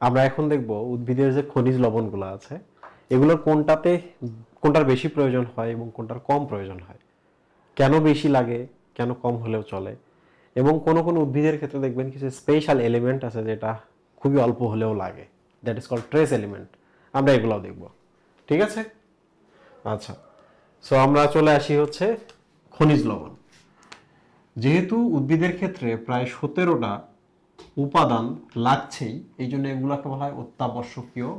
আমরা এখন দেখব উদ্ভিদের যে খনিজ লবণগুলো আছে এগুলোর কোনটাতে, কোনটার বেশি প্রয়োজন হয় এবং কোনটার কম প্রয়োজন হয়? কেন বেশি লাগে, কেন কম হলেও চলে? এবং কোনো কোনো উদ্ভিদের ক্ষেত্রে দেখবেন কিছু স্পেশাল এলিমেন্ট আছে যেটা খুবই অল্প হলেও লাগে। That is call trace element আমরা এগুলোও দেখব। ঠিক আছে? আচ্ছা। সো আমরা চলে আসি হচ্ছে খনিজ লবণ। যেহেতু উদ্ভিদের ক্ষেত্রে প্রায় সতেরোটা উপাদান লাগছেই, এই জন্য এগুলাকে বলা হয় অত্যাবশ্যকীয়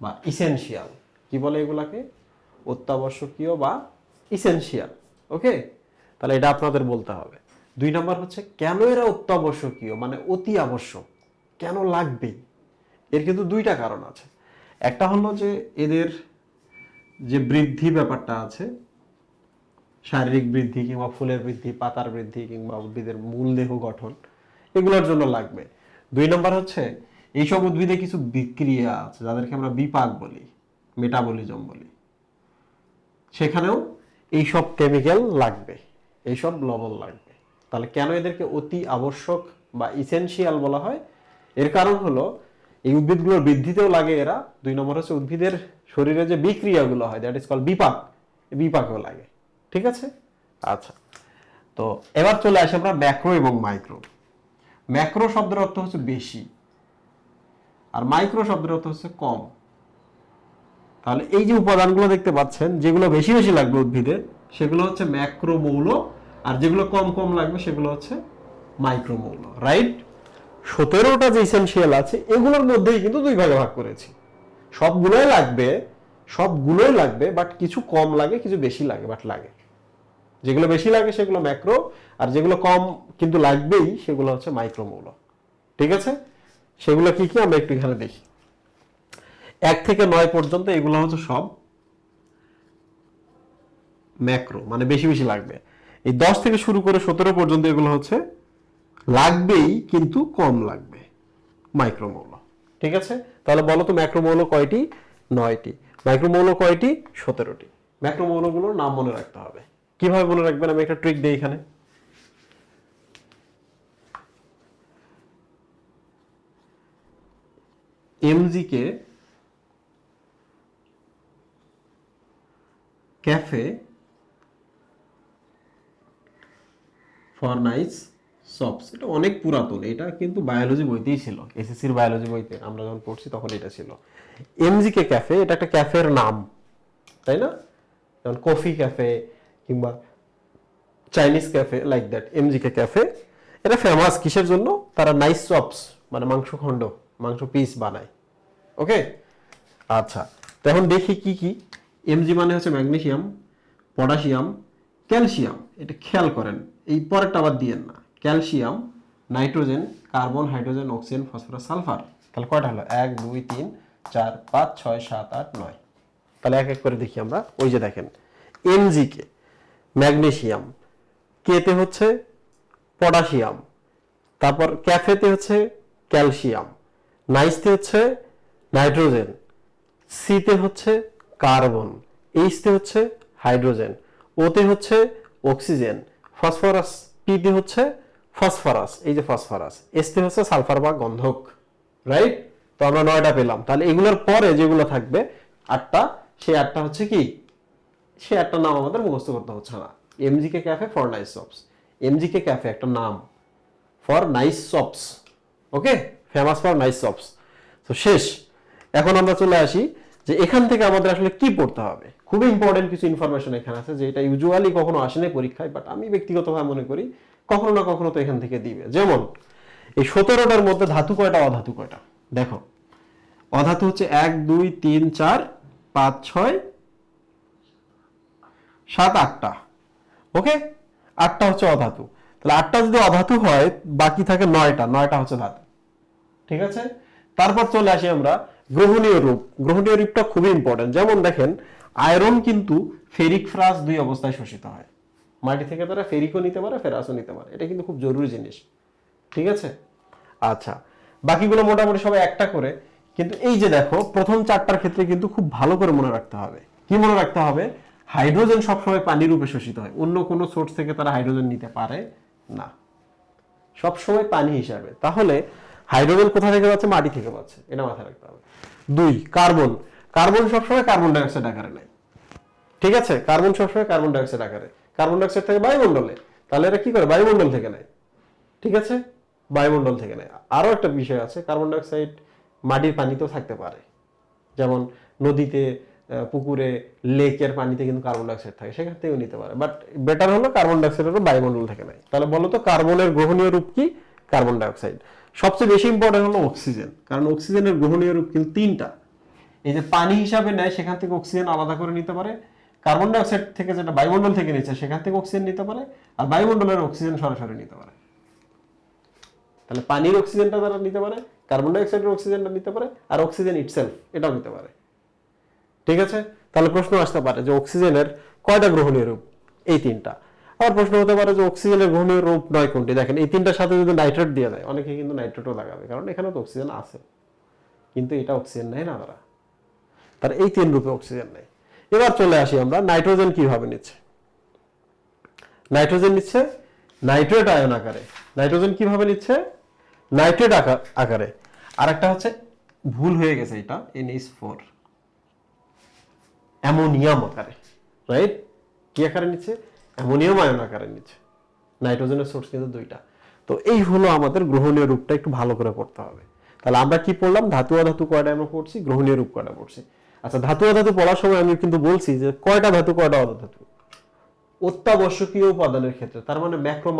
বা ইসেনশিয়াল কি বলে এগুলাকে? অত্যাবশ্যকীয় বা ইসেনশিয়াল ওকে তাহলে এটা আপনাদের বলতে হবে। দুই নম্বর হচ্ছে, কেন এরা অত্যাবশ্যকীয়? মানে অতি আবশ্যক। কেন লাগবেই? এর কিন্তু দুইটা কারণ আছে। একটা হলো যে, এদের যে বৃদ্ধি ব্যাপারটা আছে, শারীরিক বৃদ্ধি কিংবা ফুলের বৃদ্ধি, পাতার বৃদ্ধি কিংবা উদ্ভিদের মূল দেহ গঠন, এগুলোর জন্য লাগবে। দুই নম্বর হচ্ছে, এইসব উদ্ভিদে কিছু বিক্রিয়া আছে যাদেরকে আমরা বিপাক বলি মেটাবলিজম বলি। সেখানেও এইসব কেমিক্যাল লাগবে, এইসব লবণ লাগবে। তাহলে কেন এদেরকে অতি আবশ্যক বা ইসেনশিয়াল বলা হয়? এর কারণ হলো, এই উদ্ভিদগুলোর বৃদ্ধিতেও লাগে এরা। দুই নম্বর হচ্ছে উদ্ভিদের শরীরে যে বিক্রিয়াগুলো হয় দ্যাট ইজ কল বিপাক, বিপাকও লাগে। ঠিক আছে? আচ্ছা। তো এবার চলে আসি আমরা ম্যাক্রো এবং মাইক্রো ম্যাক্রো শব্দের অর্থ হচ্ছে বেশি আর মাইক্রো শব্দের অর্থ হচ্ছে কম। তাহলে এই যে উপাদানগুলো দেখতে পাচ্ছেন, যেগুলো বেশি বেশি লাগবে উদ্ভিদে, সেগুলো হচ্ছে ম্যাক্রো মৌল আর যেগুলো কম কম লাগবে সেগুলো হচ্ছে মাইক্রো মৌল রাইট সতেরোটা যে ইসেনশিয়াল আছে, এগুলোর মধ্যেই কিন্তু দুই ভাগে ভাগ করেছি। সবগুলোই লাগবে সবগুলোই লাগবে বাট কিছু কম লাগে, কিছু বেশি লাগে বাট লাগে। যেগুলো বেশি লাগে সেগুলো ম্যাক্রো, আর যেগুলো কম কিন্তু লাগবেই সেগুলো হচ্ছে মাইক্রো মৌল ঠিক আছে? সেগুলো কি কি আমরা একটু এখানে দেখি। এক থেকে নয় পর্যন্ত এগুলো হচ্ছে সব ম্যাক্রো মানে বেশি বেশি লাগবে। এই দশ থেকে শুরু করে সতেরো পর্যন্ত এগুলো হচ্ছে লাগবেই কিন্তু কম লাগবে মাইক্রোমৌল। ঠিক আছে? তাহলে বলো তো ম্যাক্রোমৌল কয়টি? নয়টি। মাইক্রোমৌল কয়টি? সতেরোটি। ম্যাক্রোমৌলগুলোর নাম মনে রাখতে হবে। কীভাবে মনে রাখবেন? আমি একটা ট্রিক দিই এখানে। MG K cafe for nice shops এটা অনেক পুরাতন, এটা কিন্তু বায়োলজি বইতেই ছিল। এসএসসির বায়োলজি বইতে আমরা যখন পড়ছি তখন এটা ছিল। এমজিকে ক্যাফে এটা একটা ক্যাফের নাম, তাই না? যেমন কফি ক্যাফে কিংবা Chinese cafe like that MGK cafe এটা ফেমাস কিসের জন্য? তারা নাইস চপস মানে মাংস খণ্ড, মাংস পিস বানায়। ওকে আচ্ছা তো এখন দেখি কি কি। এমজি মানে হচ্ছে ম্যাগনেসিয়াম পটাশিয়াম ক্যালসিয়াম এটা খেয়াল করেন, এই পরেরটা আবার দিয়েন না। Calcium nitrogen carbon hydrogen oxygen phosphorus sulphur তাহলে কয়টা হলো? এক, দুই, তিন, চার, পাঁচ, ছয়, সাত, আট, নয়। তাহলে এক এক করে দেখি আমরা। ওই যে দেখেন এমজি কে ম্যাগনেসিয়াম কেতে হচ্ছে পটাশিয়াম। তারপর ক্যাফেতে হচ্ছে ক্যালসিয়াম। নাইসতে হচ্ছে নাইট্রোজেন। সিতে হচ্ছে কার্বন। এইচতে হচ্ছে হাইড্রোজেন। ওতে হচ্ছে অক্সিজেন। ফসফরাস পিতে হচ্ছে ফসফরাস। এই যে ফসফরাস। এসতে হচ্ছে সালফার বা গন্ধক। রাইট তো আমরা নয়টা পেলাম। তাহলে এগুলোর পরে যেগুলো থাকবে, আটটা, সেই আটটা হচ্ছে কি? সে একটা নাম আমাদের মুখস্থ করতে হচ্ছে না। MGK cafe for nice shops MGK cafe একটা নাম। For nice shops okay famous for nice shops তো শেষ। এখন আমরা চলে আসি যে এখান থেকে আমাদের আসলে কি পড়তে হবে। খুবই ইম্পর্টেন্ট কিছু ইনফরমেশন এখানে আছে যে এটা ইউজুয়ালি কখনো আসে না পরীক্ষায় বাট আমি ব্যক্তিগতভাবে মনে করি কখনো না কখনো তো এখান থেকে দিবে। যেমন, এই সতেরোটার মধ্যে ধাতু কয়টা, অধাতু কয়টা? দেখো, অধাতু হচ্ছে এক, দুই, তিন, চার, পাঁচ, ছয় সাত আটটা ওকে আটটা হচ্ছে অধাতু। তাহলে আটটা যদি অধাতু হয়, বাকি থাকে নয়টা নয়টা হচ্ছে ধাতু, ঠিক আছে? তারপর চলে আসি আমরা গ্রহণীয় রূপ। গ্রহণীয় রূপটা খুবই ইম্পর্টেন্ট যেমন দেখেন, আয়রন কিন্তু ফেরিক ফ্রাস দুই অবস্থায় শোষিত হয়। মাটি থেকে তারা ফেরিকও নিতে পারে, ফেরাসও নিতে পারে। এটা কিন্তু খুব জরুরি জিনিস, ঠিক আছে? আচ্ছা বাকিগুলো মোটামুটি সবাই একটা করে। কিন্তু এই যে দেখো, প্রথম চারটার ক্ষেত্রে কিন্তু খুব ভালো করে মনে রাখতে হবে। কি মনে রাখতে হবে? হাইড্রোজেন সবসময় পানি রূপে শোষিত হয়। অন্য কোনো সোর্স থেকে তারা হাইড্রোজেন নিতে পারে না। সবসময় পানি হিসাবে। তাহলে হাইড্রোজেন কোথা থেকে পাচ্ছে? মাটি থেকে পাচ্ছে। এটা মাথায় রাখতে হবে। দুই, কার্বন। কার্বন সবসময় কার্বন ডাইঅক্সাইড আকারে নেয়। ঠিক আছে? কার্বন সবসময় কার্বন ডাইঅক্সাইড আকারে। কার্বন ডাইঅক্সাইড থেকে বায়ুমণ্ডলে। তাহলে এরা কি করে? বায়ুমণ্ডল থেকে নেয়। ঠিক আছে? বায়ুমণ্ডল থেকে নেয়। আরও একটা বিষয় আছে। কার্বন ডাইঅক্সাইড মাটির পানিতেও থাকতে পারে। যেমন নদীতে পুকুরে, লেকের পানিতে কিন্তু কার্বন ডাইঅক্সাইড থাকে। সেখান থেকেও নিতে পারে। বাট বেটার হলো কার্বন ডাইঅক্সাইডেরও বায়ুমণ্ডল থেকে নেয় তাহলে বলো তো কার্বনের গ্রহণীয় রূপ কি? কার্বন ডাইঅক্সাইড সবচেয়ে বেশি ইম্পর্টেন্ট হলো অক্সিজেন কারণ অক্সিজেনের গ্রহণীয় রূপ কিন্তু তিনটা। এই যে পানি হিসাবে নেয়, সেখান থেকে অক্সিজেন আলাদা করে নিতে পারে। কার্বন ডাইঅক্সাইড থেকে যেটা বায়ুমণ্ডল থেকে নিচ্ছে, সেখান থেকে অক্সিজেন নিতে পারে। আর বায়ুমণ্ডলের অক্সিজেন সরাসরি নিতে পারে। তাহলে পানির অক্সিজেনটা তারা নিতে পারে কার্বন ডাইঅক্সাইডের অক্সিজেনটা নিতে পারে, আর অক্সিজেন ইটসেলফ এটাও নিতে পারে। ঠিক আছে? তাহলে প্রশ্ন আসতে পারে যে অক্সিজেনের কয়টা গ্রহণীয় রূপ? এই তিনটা। আবার প্রশ্ন হতে পারে যে অক্সিজেনের গ্রহণীয় রূপ নয় কোনটি? দেখেন, এই তিনটার সাথে যদি নাইট্রেট দিয়ে দেয় অনেকে কিন্তু নাইট্রেটও লাগাবে, কারণ এখানে তো অক্সিজেন আছে। কিন্তু এটা অক্সিজেন নেয় না তারা। তার এই তিন রূপে অক্সিজেন নেই। এবার চলে আসি আমরা, নাইট্রোজেন কীভাবে নিচ্ছে? নাইট্রোজেন নিচ্ছে নাইট্রেট আয়ন আকারে। নাইট্রোজেন কীভাবে নিচ্ছে? নাইট্রেট আকারে। আর একটা হচ্ছে, ভুল হয়ে গেছে এটা এনএইচ ফোর অ্যামোনিয়াম আকারে রাইট কি আকারে নিচ্ছে? অ্যামোনিয়াম আয়ন আকারে নিচ্ছে। নাইট্রোজেনের সোর্স কিন্তু দুইটা। তো এই হলো আমাদের গ্রহণীয় রূপটা, একটু ভালো করে পড়তে হবে। তাহলে আমরা কি পড়লাম? ধাতু অধাতু কয়টা আমরা পড়ছি? গ্রহণীয় রূপ কয়টা পড়ছি? আচ্ছা ধাতু অধাতু পড়ার সময় আমি কিন্তু বলছি যে কয়টা ধাতু, কয়টা অধাতু অত্যাবশ্যকীয় উপাদানের ক্ষেত্রে, তার মানে ম্যাক্রো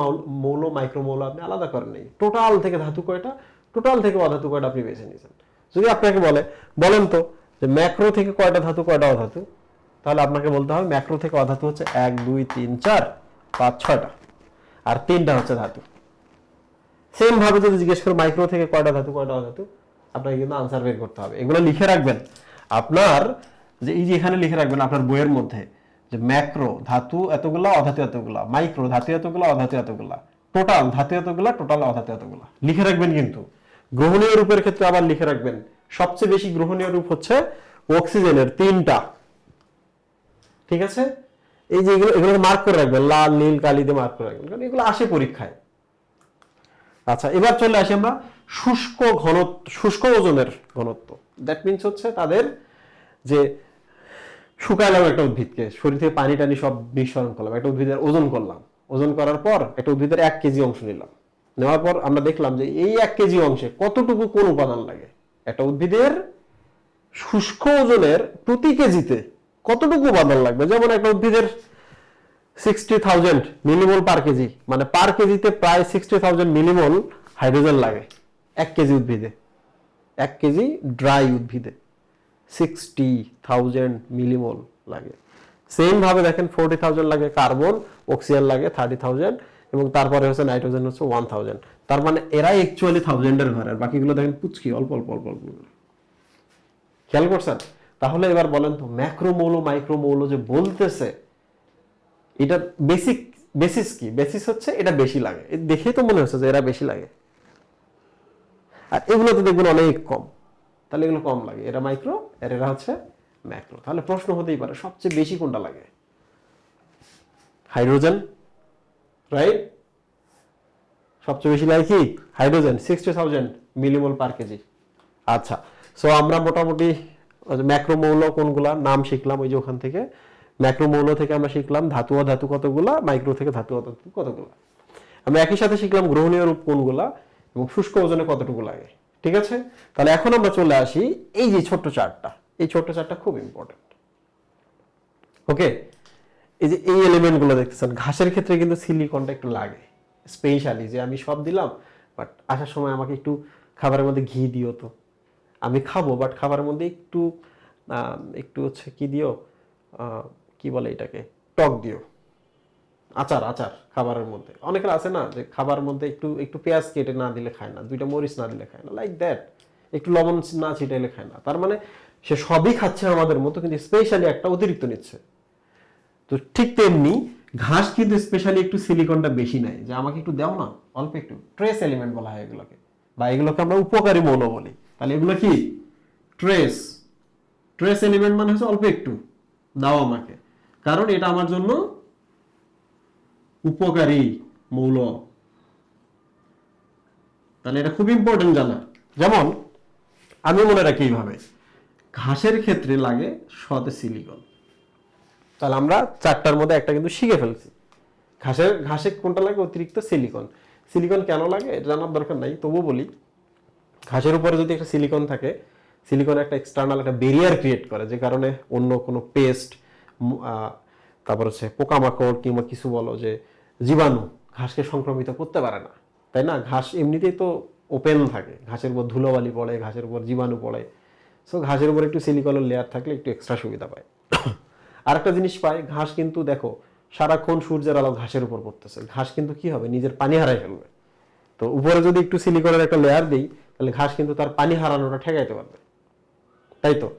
মৌল মাইক্রো মৌল আপনি আলাদা করেন নাই। টোটাল থেকে ধাতু কয়টা? টোটাল থেকে অধাতু কয়টা আপনি বেছে নিয়েছেন? যদি আপনাকে বলে, বলেন তো যে ম্যাক্রো থেকে কয়টা ধাতু, কয়টা অধাতু? তাহলে আপনাকে বলতে হবে ম্যাক্রো থেকে অধাতু হচ্ছে এক, দুই, তিন, চার, পাঁচ, ছয়টা। আর তিনটা হচ্ছে ধাতু। সেম ভাবে যদি জিজ্ঞেস করো মাইক্রো থেকে কয়টা ধাতু, কয়টা অধাতু, আপনাকে কিন্তু আনসার বের করতে হবে। এগুলো লিখে রাখবেন। আপনার যে এই যে এখানে লিখে রাখবেন, আপনার বইয়ের মধ্যে, যে ম্যাক্রো, ধাতু এতগুলা, অধাতু এতগুলা মাইক্রো ধাতু এতগুলা, অধাতু এতগুলা টোটাল ধাতু এতগুলা টোটাল অধাতু এতগুলা। লিখে রাখবেন কিন্তু। গ্রহণীয় রূপের ক্ষেত্রে আবার লিখে রাখবেন সবচেয়ে বেশি গ্রহণীয় রূপ হচ্ছে অক্সিজেনের তিনটা। ঠিক আছে? এই যে এগুলো এগুলো মার্ক করে রাখবেন, লাল, নীল, কালি দিয়ে মার্ক করে রাখবেন, কারণ এগুলো আসে পরীক্ষায়। আচ্ছা এবার চলে আসি আমরা শুষ্ক ঘনত্ব, শুষ্ক ওজনের ঘনত্ব। দ্যাট মিনস হচ্ছে তাদের যে শুকাইলাম একটা উদ্ভিদকে, শরীর থেকে পানি টানি সব নিঃসরণ করলাম, একটা উদ্ভিদের ওজন করলাম। ওজন করার পর একটা উদ্ভিদের এক কেজি অংশ নিলাম। নেওয়ার পর আমরা দেখলাম যে এই এক কেজি অংশে কতটুকু কোন উপাদান লাগে? একটা উদ্ভিদের শুষ্ক ওজনের প্রতি কেজিতে কতটুকু উপাদান লাগবে? যেমন একটা উদ্ভিদের sixty thousand millimole per KG মানে পার কেজিতে প্রায় সিক্সটি থাউজেন্ড মিলিমোল হাইড্রোজেন লাগে এক কেজি উদ্ভিদে। এক কেজি ড্রাই উদ্ভিদে সিক্সটি থাউজেন্ড মিলিমোল লাগে। সেম ভাবে দেখেন ফোরটি থাউজেন্ড লাগে কার্বন অক্সিজেন লাগে থার্টি থাউজেন্ড এবং তারপরে হচ্ছে নাইট্রোজেন হচ্ছে ওয়ান থাউজেন্ড তার মানে এরাই অ্যাকচুয়ালি থাউজেন্ডের ঘর বাকিগুলো দেখেন পুচকি, অল্প অল্প অল্প অল্প। খেয়াল করছেন? তাহলে এবার বলেন তো ম্যাক্রো মৌল মাইক্রো মৌল যে বলতেছে, এটা বেসিক বেসিস কি? বেসিস হচ্ছে এটা বেশি লাগে। এ দেখেই তো মনে হচ্ছে যে এরা বেশি লাগে। আর এগুলো তো দেখবেন অনেক কম। তাহলে এগুলো কম লাগে। এরা মাইক্রো আর এরা হচ্ছে ম্যাক্রো তাহলে প্রশ্ন হতেই পারে, সবচেয়ে বেশি কোনটা লাগে? হাইড্রোজেন রাইট সবচেয়ে বেশি লাগে কি? Hydrogen sixty thousand millimole per KG আচ্ছা সো আমরা মোটামুটি ম্যাক্রো মৌল কোনগুলা? নাম শিখলাম ওই যে ওখান থেকে। ম্যাক্রো মৌল থেকে আমরা শিখলাম ধাতু ধাতু কতগুলা? মাইক্রো থেকে ধাতু ও ধাতু কতগুলা? আমরা একই সাথে শিখলাম গ্রহণীয় রূপ কোনগুলা? এবং শুষ্ক ওজনে কতটুকু লাগে? ঠিক আছে? তাহলে এখন আমরা চলে আসি এই যে ছোট্ট চার্টটা এই ছোট্ট চার্টটা খুব ইম্পর্টেন্ট ওকে এই যে এই এলিমেন্টগুলো দেখতেছেন, ঘাসের ক্ষেত্রে কিন্তু সিলিকনটা একটু লাগে স্পেশালি যে আমি সব দিলাম বাট আসার সময় আমাকে একটু খাবারের মধ্যে ঘি দিও তো। আমি খাব বাট খাবারের মধ্যে একটু একটু হচ্ছে কি দিও কি বলে এটাকে, টক দিও। আচার আচার, খাবারের মধ্যে। অনেকের আছে না যে খাবারের মধ্যে একটু একটু পেঁয়াজ কেটে না দিলে খায় না, দুইটা মরিচ না দিলে খায় না লাইক দ্যাট একটু লবণ না ছিটাইলে খায় না। তার মানে সে সবই খাচ্ছে আমাদের মতো, কিন্তু স্পেশালি একটা অতিরিক্ত নিচ্ছে। তো ঠিক তেমনি ঘাস কিন্তু স্পেশালি একটু সিলিকনটা বেশি নেয়। যে আমাকে একটু দেও না, অল্প একটু। ট্রেস এলিমেন্ট বলা হয় এগুলোকে। বা এগুলোকে আমরা উপকারী মৌল বলি। তাহলে এগুলো কি? ট্রেস ট্রেস এলিমেন্ট মানে হচ্ছে অল্প একটু। দাও আমাকে। কারণ এটা আমার জন্য উপকারী মৌল। তাহলে এটা খুব ইম্পর্টেন্ট জানা। যেমন, আমি মনে রাখি এইভাবে। ঘাসের ক্ষেত্রে লাগে সতে সিলিকন তাহলে আমরা চারটার মধ্যে একটা কিন্তু শিখে ফেলছি। ঘাসের ঘাসে কোনটা লাগে? অতিরিক্ত সিলিকন সিলিকন কেন লাগে? এটা জানার দরকার নাই তবুও বলি, ঘাসের উপরে যদি একটা সিলিকন থাকে সিলিকন একটা এক্সটার্নাল একটা বেরিয়ার ক্রিয়েট করে, যে কারণে অন্য কোনো পেস্ট তারপর হচ্ছে পোকামাকড় কিংবা কিছু বলো যে জীবাণু, ঘাসকে সংক্রমিত করতে পারে না। তাই না? ঘাস এমনিতেই তো ওপেন থাকে। ঘাসের উপর ধুলোবালি পড়ে, ঘাসের উপর জীবাণু পড়ে। সো ঘাসের উপর একটু সিলিকনের লেয়ার থাকলে একটু এক্সট্রা সুবিধা পায়। আরেকটা জিনিস পায়, ঘাস কিন্তু দেখো, সারাক্ষণ সূর্যের আলো ঘাসের উপর পড়তেছে। ঘাস কিন্তু কি হবে? নিজের পানি হারাই ফেলবে। তো উপরে যদি একটু সিলিকনের একটা লেয়ার দিই, তাহলে ঘাস কিন্তু তার পানি হারানোটা ঠেকাইতে পারবে। তাই তো?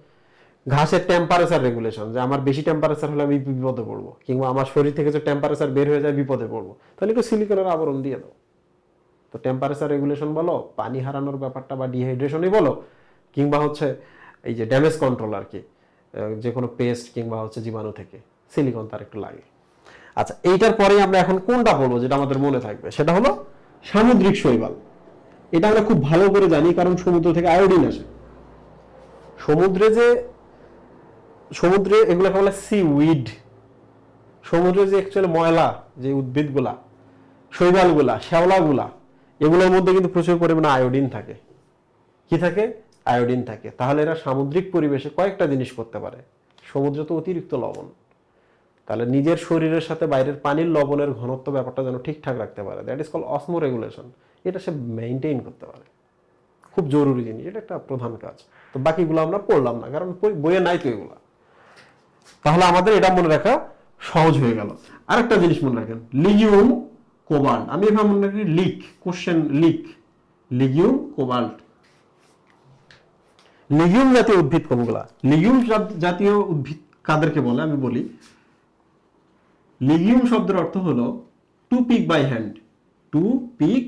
ঘাসের টেম্পারেচার রেগুলেশন যে আমার বেশি টেম্পারেচার হলে আমি বিপদে পড়ব, কিংবা আমার শরীর থেকে যে টেম্পারেচার বের হয়ে যায়, বিপদে পড়ব। তাহলে একটু সিলিকনের আবরণ দিয়ে দাও। তো টেম্পারেচার রেগুলেশন বলো, পানি হারানোর ব্যাপারটা বা ডিহাইড্রেশনই বলো, কিংবা হচ্ছে এই যে ড্যামেজ কন্ট্রোল আর কি। যে কোনো পেস্ট কিংবা হচ্ছে জীবাণু থেকে, সিলিকন তার একটু লাগে। আচ্ছা এইটার পরেই আমরা এখন কোনটা বলব যেটা আমাদের মনে থাকবে? সেটা হলো সামুদ্রিক শৈবাল। এটা আমরা খুব ভালো করে জানি, কারণ সমুদ্র থেকে আয়োডিন আসে। সমুদ্রে যে, সমুদ্রে এগুলোকে বলে সি উইড সমুদ্রে যে অ্যাকচুয়ালি ময়লা, যে উদ্ভিদগুলা, শৈবালগুলা, শ্যাওলাগুলা, এগুলোর মধ্যে কিন্তু প্রচুর পরিমাণে আয়োডিন থাকে। কি থাকে? আয়োডিন থাকে। তাহলে এরা সামুদ্রিক পরিবেশে কয়েকটা জিনিস করতে পারে। সমুদ্র তো অতিরিক্ত লবণ। তাহলে নিজের শরীরের সাথে বাইরের পানির লবণের ঘনত্ব ব্যাপারটা যেন ঠিকঠাক রাখতে পারে। That is call osmoregulation এটা সে মেনটেইন করতে পারে। খুব জরুরি জিনিস। এটা একটা প্রধান কাজ। তো বাকিগুলো আমরা পড়লাম না, কারণ বইয়ে নাই তো এগুলো। তাহলে আমাদের এটা মনে রাখা সহজ হয়ে গেল। আরেকটা জিনিস মনে রাখেন। Legume cobalt. আমি এভাবে মনে রাখি leak, question leak. Legume cobalt. Legume জাতীয় উদ্ভিদ কোনগুলা? লিগিউম জাতীয় উদ্ভিদ কাদেরকে বলে? আমি বলি, লিগিউম শব্দের অর্থ হলো to pick by hand to pick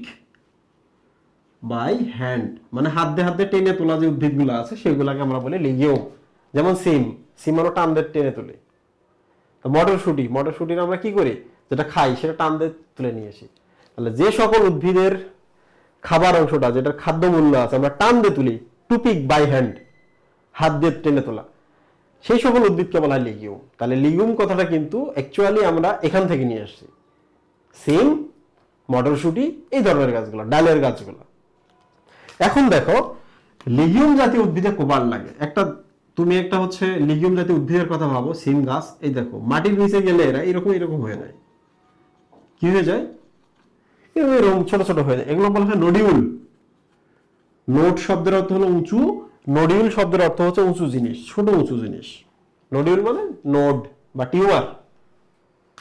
by hand মানে হাত হাত টেনে তোলা যে উদ্ভিদগুলো আছে, সেগুলোকে আমরা বলি লিগিউম। যেমন সিম সিম আমরা টান দিয়ে টেনে তুলি। মটরশুটি, মটরশুটির আমরা কি করি? যেটা খাই, সেটা টান দিয়ে তুলে নিয়ে আসি। তাহলে যে সকল উদ্ভিদের খাবার অংশটা, যেটার খাদ্য মূল্য আছে, আমরা টান দিয়ে তুলি টুপিক বাই হ্যান্ড, হাত দিয়ে টেনে তোলা। সেই সকল উদ্ভিদকে বলা হয় লিগিউম। তাহলে লিগিউম কথাটা কিন্তু অ্যাকচুয়ালি আমরা এখান থেকে নিয়ে আসছি। সিম মটরশুটি, এই ধরনের গাছগুলো, ডালের গাছগুলো। এখন দেখো, লিগিউম জাতীয় উদ্ভিদে কোবাল লাগে। একটা, তুমি একটা হচ্ছে লিগিউম জাতীয় উদ্ভিদের কথা ভাবো, সিম গাছ, এই দেখো, মাটির নিচে গেলে এরা এরকম এরকম হয়ে যায়। কি হয়ে যায়? এরকম ছোট ছোট হয়ে যায়। এগুলো বলা হয় নডিউল। নোট শব্দের অর্থ হলো উঁচু, নডিউল শব্দের অর্থ হচ্ছে উঁচু জিনিস, ছোট উঁচু জিনিস। নডিউল মানে নোড বা টিউমার।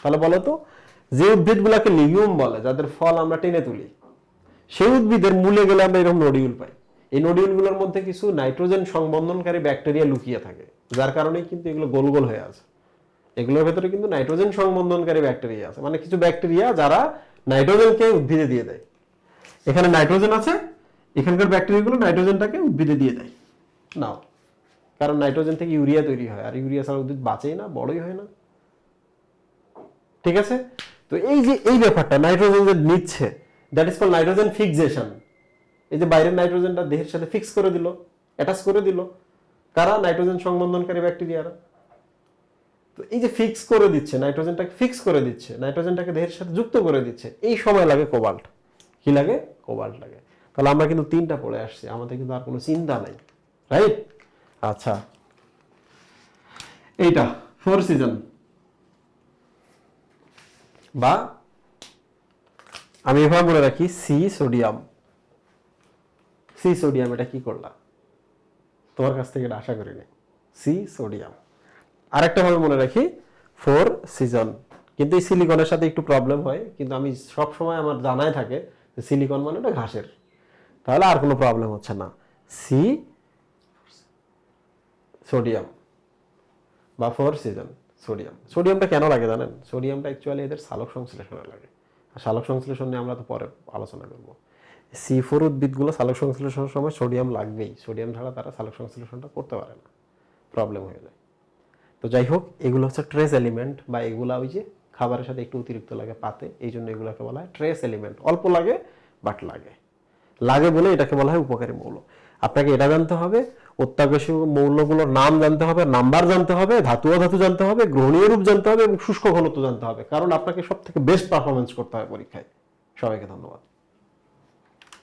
তাহলে বলো তো, যে উদ্ভিদগুলোকে লিগিউম বলে, যাদের ফল আমরা টেনে তুলি, সেই উদ্ভিদের মূলে গেলে আমরা এরকম নডিউল পাই। এই নডিউলগুলোর মধ্যে কিছু নাইট্রোজেন সংবন্ধনকারী ব্যাকটেরিয়া লুকিয়ে থাকে, যার কারণে কিন্তু এগুলো গোল গোল হয়ে আছে। এগুলোর ভেতরে কিন্তু নাইট্রোজেন সংবন্ধনকারী ব্যাকটেরিয়া আছে মানে কিছু ব্যাকটেরিয়া যারা নাইট্রোজেনকে উদ্ভিদে দিয়ে দেয়। এখানে নাইট্রোজেন আছে এখানকার ব্যাকটেরিয়াগুলো নাইট্রোজেনটাকে উদ্ভিদে দিয়ে দেয়। নাও। কারণ নাইট্রোজেন থেকে ইউরিয়া তৈরি হয়, আর ইউরিয়া ছাড়া উদ্ভিদ বাঁচেই না, বড়ই হয় না। ঠিক আছে? তো এই যে, এই ব্যাপারটা নাইট্রোজেন যে নিচ্ছে that is call nitrogen fixation এই যে বাইরের নাইট্রোজেনটা দেহের সাথে ফিক্স করে দিল অ্যাটাচ করে দিল, কারা? নাইট্রোজেন সংবন্ধনকারী ব্যাকটেরিয়ারা তো এই যে ফিক্স করে দিচ্ছে নাইট্রোজেনটাকে ফিক্স করে দিচ্ছে নাইট্রোজেনটাকে দেহের সাথে যুক্ত করে দিচ্ছে, এই সময় লাগে কোবাল্ট কি লাগে? কোবাল্ট লাগে। তাহলে আমরা কিন্তু তিনটা পড়ে আসছি আমাদের কিন্তু আর কোনো চিন্তা নাই রাইট আচ্ছা। এইটা ফোর সিজন বা আমি এভাবে বলে রাখি সি সোডিয়াম সি সোডিয়াম এটা কি করলা? তোমার কাছ থেকে এটা আশা করিনি। সি সোডিয়াম আরেকটা ভাবে মনে রাখি ফোর সিজন কিন্তু এই সিলিকনের সাথে একটু প্রবলেম হয় কিন্তু আমি সব সময় আমার জানাই থাকে যে সিলিকন মানে ওটা ঘাসের। তাহলে আর কোনো প্রবলেম হচ্ছে না। সি সোডিয়াম বা ফোর সিজন সোডিয়াম সোডিয়ামটা কেন লাগে জানেন? সোডিয়ামটা অ্যাকচুয়ালি এদের সালোক সংশ্লেষণে লাগে। আর সালোক সংশ্লেষণ নিয়ে আমরা তো পরে আলোচনা করব। সি ফোর উদ্ভিদগুলো সালোক সংশ্লেষণের সময় সোডিয়াম লাগবেই। সোডিয়াম ছাড়া তারা সালোক সংশ্লেষণটা করতে পারে না। প্রবলেম হয়ে যায়। তো যাই হোক, এগুলো হচ্ছে ট্রেস এলিমেন্ট বা এগুলা ওই যে খাবারের সাথে একটু অতিরিক্ত লাগে পাতে এই জন্য এগুলোকে বলা হয় ট্রেস এলিমেন্ট অল্প লাগে বাট লাগে। লাগে বলে এটাকে বলা হয় উপকারী মৌল। আপনাকে এটা জানতে হবে অত্যাবশ্যক মৌলগুলোর নাম জানতে হবে, নাম্বার জানতে হবে ধাতু অধাতু জানতে হবে, গ্রহণীয় রূপ জানতে হবে এবং শুষ্ক ঘনত্ব জানতে হবে। কারণ আপনাকে সব থেকে বেস্ট পারফরমেন্স করতে হবে পরীক্ষায়। সবাইকে ধন্যবাদ।